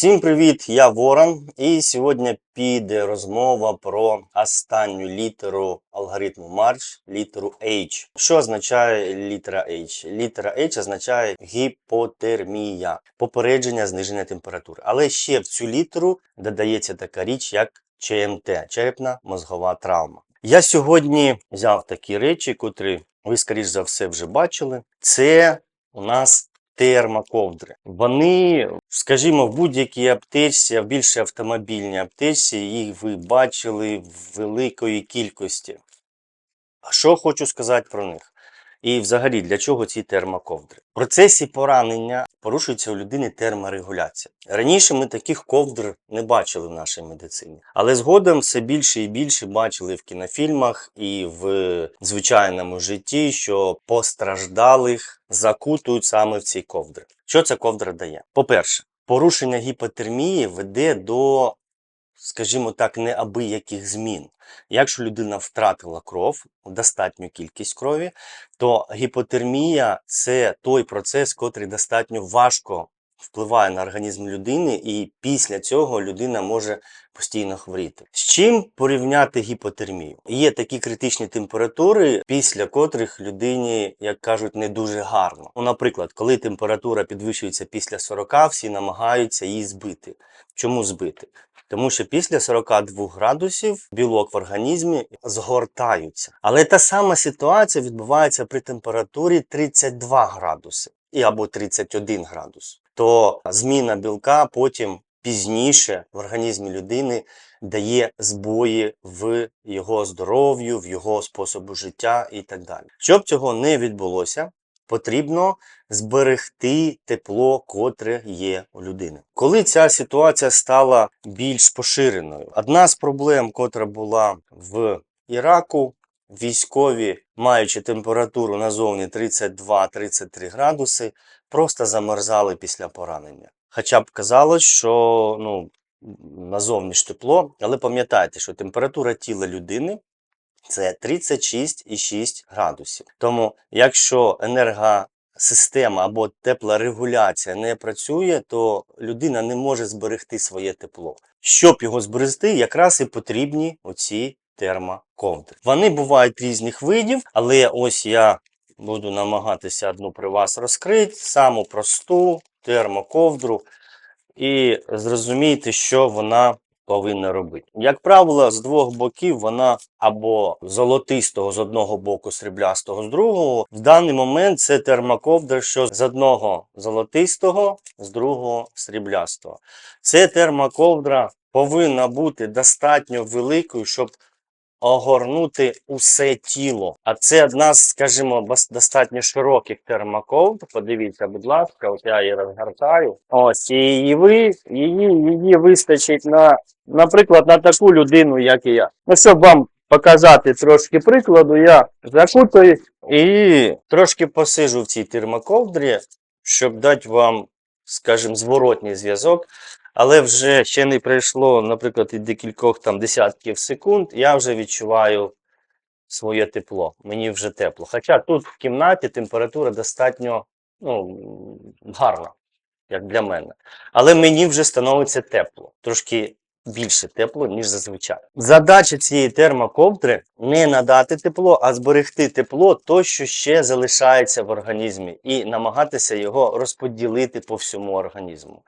Всім привіт! Я Ворон, і сьогодні піде розмова про останню літеру алгоритму Марч, літеру H. Що означає літера H? Літера H означає гіпотермія, попередження зниження температури. Але ще в цю літеру додається така річ, як ЧМТ черепна мозгова травма. Я сьогодні взяв такі речі, котрі ви, скоріш за все, вже бачили. Це у нас термоковдри. Вони, скажімо, в будь-якій аптечці, а в більше автомобільній аптечці, їх ви бачили в великої кількості. А що хочу сказати про них? І взагалі, для чого ці термоковдри? В процесі поранення порушується у людини терморегуляція. Раніше ми таких ковдр не бачили в нашій медицині, але згодом все більше і більше бачили в кінофільмах і в звичайному житті, що постраждалих закутують саме в ці ковдри. Що ця ковдра дає? По-перше, порушення гіпотермії веде до, скажімо так, неабияких змін. Якщо людина втратила кров, достатню кількість крові, то гіпотермія це той процес, котрий достатньо важко впливає на організм людини, і після цього людина може постійно хворіти. З чим порівняти гіпотермію? Є такі критичні температури, після котрих людині, як кажуть, не дуже гарно. Ну, наприклад, коли температура підвищується після 40, всі намагаються її збити. Чому збити? Тому що після 42 градусів білок в організмі згортаються. Але та сама ситуація відбувається при температурі 32 градуси і або 31 градус. То зміна білка потім пізніше в організмі людини дає збої в його здоров'ю, в його способу життя і так далі. Щоб цього не відбулося, потрібно зберегти тепло, котре є у людини. Коли ця ситуація стала більш поширеною, одна з проблем, котра була в Іраку, військові, маючи температуру назовні 32-33 градуси, просто замерзали після поранення. Хоча б казалось, що ну, назовні ж тепло, але пам'ятайте, що температура тіла людини це 36,6 градусів. Тому, якщо енергосистема або теплорегуляція не працює, то людина не може зберегти своє тепло. Щоб його зберегти, якраз і потрібні оці термоковдри. Вони бувають різних видів, але ось я буду намагатися одну при вас розкрити, саму просту термоковдру, і зрозумійте, що вона повинна робити. Як правило, з двох боків вона або золотистого з одного боку, сріблястого з другого. В даний момент це термоковдра, що з одного золотистого, з другого сріблястого. Це термоковдра повинна бути достатньо великою, щоб огорнути усе тіло. А це одна з, скажімо, достатньо широких термоковдр. Подивіться, будь ласка, от я її розгортаю. Ось, і її, її, її вистачить на, наприклад, на таку людину, як і я. Ну, щоб вам показати трошки прикладу, я закутую і трошки посижу в цій термоковдрі, щоб дати вам, скажімо, зворотній зв'язок. Але вже ще не пройшло, наприклад, і декількох там десятків секунд, я вже відчуваю своє тепло. Мені вже тепло. Хоча тут в кімнаті температура достатньо ну, гарна, як для мене. Але мені вже становиться тепло, трошки більше тепло, ніж зазвичай. Задача цієї термоковдри не надати тепло, а зберегти тепло, то, що ще залишається в організмі, і намагатися його розподілити по всьому організму.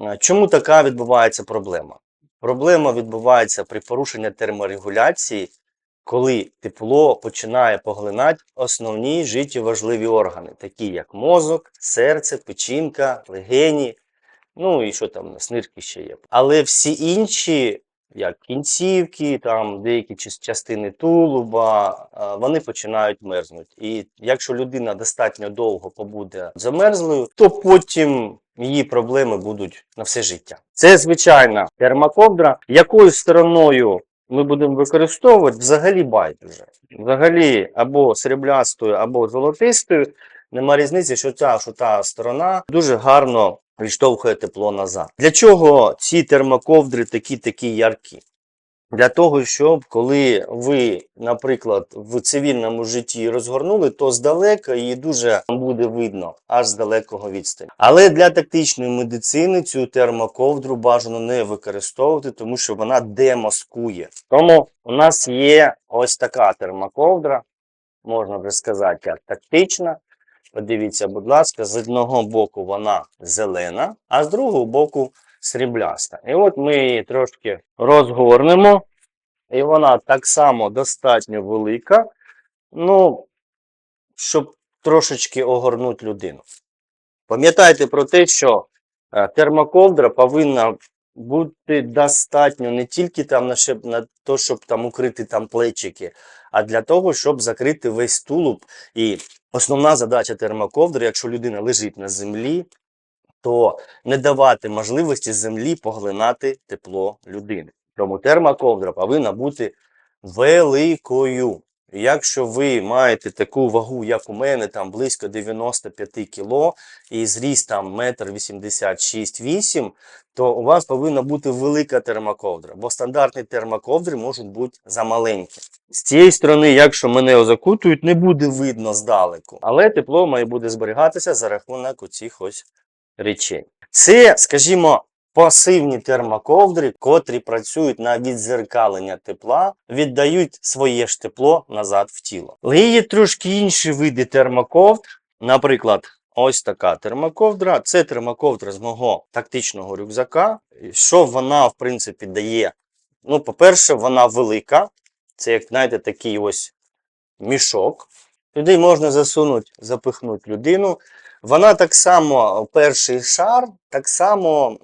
Е, Чому така відбувається проблема? Проблема відбувається при порушенні терморегуляції, коли тепло починає поглинати основні життєважливі органи, такі як мозок, серце, печінка, легені, ну і що там, нас, ще є. Але всі інші, як кінцівки, там деякі частини тулуба, е, вони починають мерзнути. І якщо людина достатньо довго побуде замерзлою, то потім її проблеми будуть на все життя. Це звичайна термоковдра, якою стороною ми будемо використовувати, взагалі байдуже. Взагалі або сріблястою, або золотистою. Нема різниці, що ця, що та сторона дуже гарно відштовхує тепло назад. Для чого ці термоковдри такі такі яркі? Для того, щоб коли ви, наприклад, в цивільному житті розгорнули, то здалека її дуже буде видно, аж з далекого відстані. Але для тактичної медицини цю термоковдру бажано не використовувати, тому що вона демаскує. Тому у нас є ось така термоковдра, можна вже сказати, як тактична. Подивіться, будь ласка, з одного боку вона зелена, а з другого боку срібляста. І от ми її трошки розгорнемо, і вона так само достатньо велика, ну, щоб трошечки огорнути людину. Пам'ятайте про те, що е, термоковдра повинна бути достатньо не тільки там на, на то, щоб там укрити там плечики, а для того, щоб закрити весь тулуб. І основна задача термоковдри, якщо людина лежить на землі, то не давати можливості землі поглинати тепло людини. Тому термоковдра повинна бути великою. Якщо ви маєте таку вагу, як у мене, там близько 95 кг, і зріст там 1,86 м, то у вас повинна бути велика термоковдра, бо стандартні термоковдри можуть бути замаленькі. З цієї сторони, якщо мене закутують, не буде видно здалеку, але тепло має буде зберігатися за рахунок оцих ось речей. Це, скажімо, пасивні термоковдри, котрі працюють на відзеркалення тепла, віддають своє ж тепло назад в тіло. Але є трошки інші види термоковдр. Наприклад, ось така термоковдра. Це термоковдра з мого тактичного рюкзака. Що вона, в принципі, дає? Ну, по-перше, вона велика. Це, як знаєте, такий ось мішок. Туди можна засунути, запихнути людину. Вона так само, перший шар, так само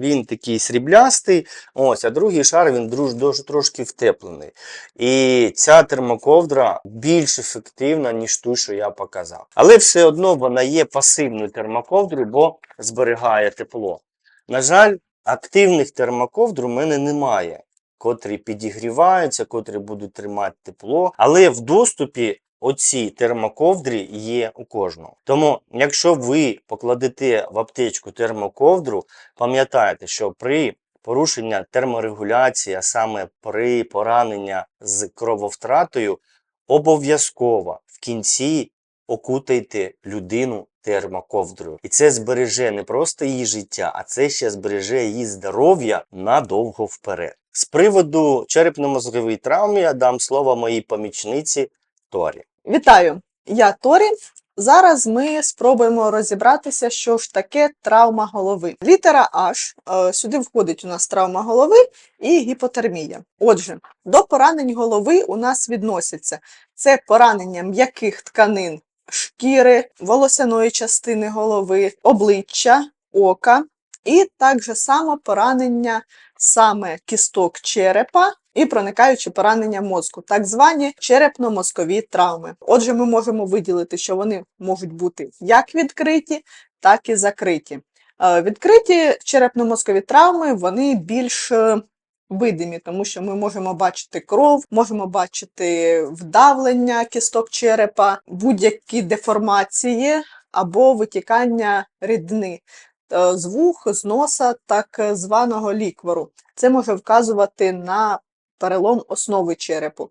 він такий сріблястий, ось, а другий шар він дуже, трошки втеплений. І ця термоковдра більш ефективна, ніж ту, що я показав. Але все одно вона є пасивною термоковдрою, бо зберігає тепло. На жаль, активних термоковдр у мене немає, котрі підігріваються, котрі будуть тримати тепло. Але в доступі оці термоковдрі є у кожного. Тому, якщо ви покладете в аптечку термоковдру, пам'ятайте, що при порушенні терморегуляції, а саме при пораненні з крововтратою, обов'язково в кінці окутайте людину термоковдрою. І це збереже не просто її життя, а це ще збереже її здоров'я надовго вперед. З приводу черепно-мозгової травми я дам слово моїй помічниці Торі. Вітаю! Я Торі. Зараз ми спробуємо розібратися, що ж таке травма голови. Літера H, е, сюди входить у нас травма голови і гіпотермія. Отже, до поранень голови у нас відносяться це поранення м'яких тканин шкіри, волосяної частини голови, обличчя, ока, і так же само поранення саме кісток черепа і проникаючі поранення мозку, так звані черепно-мозкові травми. Отже, ми можемо виділити, що вони можуть бути як відкриті, так і закриті. Е, Відкриті черепно-мозкові травми вони більш е, видимі, тому що ми можемо бачити кров, можемо бачити вдавлення кісток черепа, будь-які деформації або витікання рідини е, з вух, з носа, так званого ліквору. Це може вказувати на перелом основи черепу.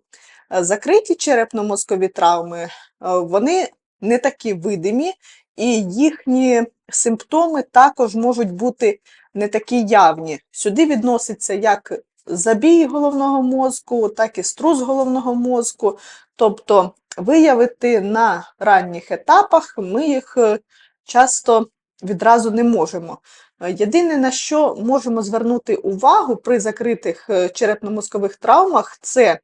Е, Закриті черепно-мозкові травми, е, вони не такі видимі, і їхні симптоми також можуть бути не такі явні. Сюди відноситься як забій головного мозку, так і струс головного мозку. Тобто виявити на ранніх етапах ми їх е, часто відразу не можемо. Е, Єдине, на що можемо звернути увагу при закритих е, черепно-мозкових травмах, це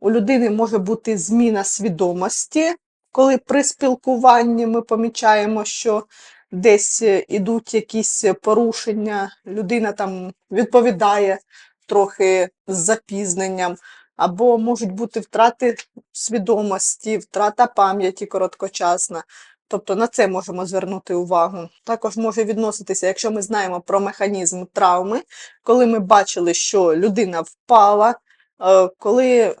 у людини може бути зміна свідомості, коли при спілкуванні ми помічаємо, що десь е, ідуть якісь порушення, людина там відповідає трохи з запізненням, або можуть бути втрати свідомості, втрата пам'яті короткочасна. Тобто на це можемо звернути увагу. Також може відноситися, якщо ми знаємо про механізм травми, коли ми бачили, що людина впала, е, коли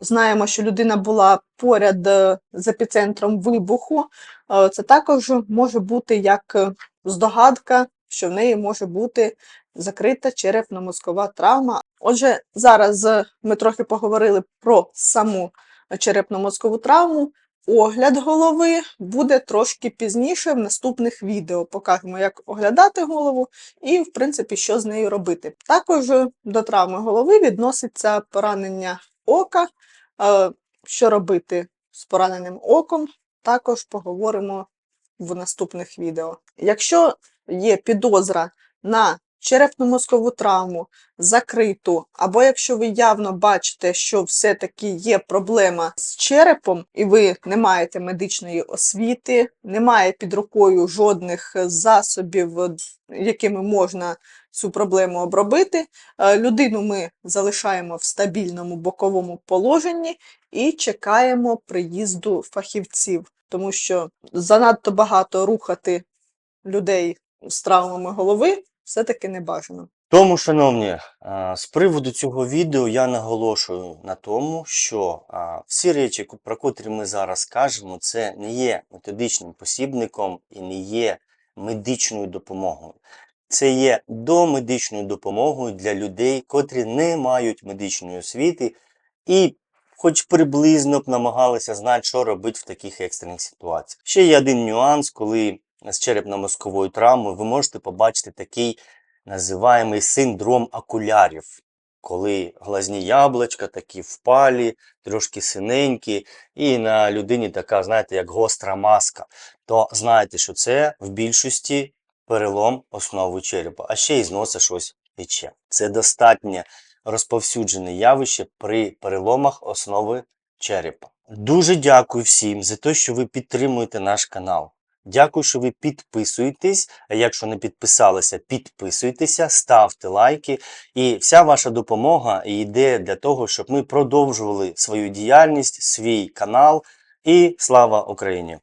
знаємо, що людина була поряд е, з епіцентром вибуху, е, це також може бути як здогадка, що в неї може бути закрита черепно-мозкова травма. Отже, зараз ми трохи поговорили про саму черепно-мозкову травму. Огляд голови буде трошки пізніше в наступних відео. Покажемо, як оглядати голову і, в принципі, що з нею робити. Також до травми голови відноситься поранення ока. Е, Що робити з пораненим оком, також поговоримо в наступних відео. Якщо є підозра на черепно-мозкову травму, закриту, або якщо ви явно бачите, що все-таки є проблема з черепом, і ви не маєте медичної освіти, немає під рукою жодних засобів, якими можна цю проблему обробити, е, людину ми залишаємо в стабільному боковому положенні і чекаємо приїзду фахівців, тому що занадто багато рухати людей з травмами голови все-таки не бажано. Тому, шановні, з приводу цього відео я наголошую на тому, що всі речі, про котрі ми зараз кажемо, це не є методичним посібником і не є медичною допомогою. Це є домедичною допомогою для людей, котрі не мають медичної освіти і хоч приблизно б намагалися знати, що робити в таких екстрених ситуаціях. Ще є один нюанс, коли з черепно-мозковою травмою ви можете побачити такий називаємий синдром окулярів, коли глазні яблучка такі впалі, трошки синенькі, і на людині така, знаєте, як гостра маска. То знаєте, що це в більшості перелом основи черепа, а ще й з носа щось тече. Це достатньо розповсюджене явище при переломах основи черепа. Дуже дякую всім за те, що ви підтримуєте наш канал. Дякую, що ви підписуєтесь. Якщо не підписалися, підписуйтеся, ставте лайки. І вся ваша допомога йде для того, щоб ми продовжували свою діяльність, свій канал. І слава Україні!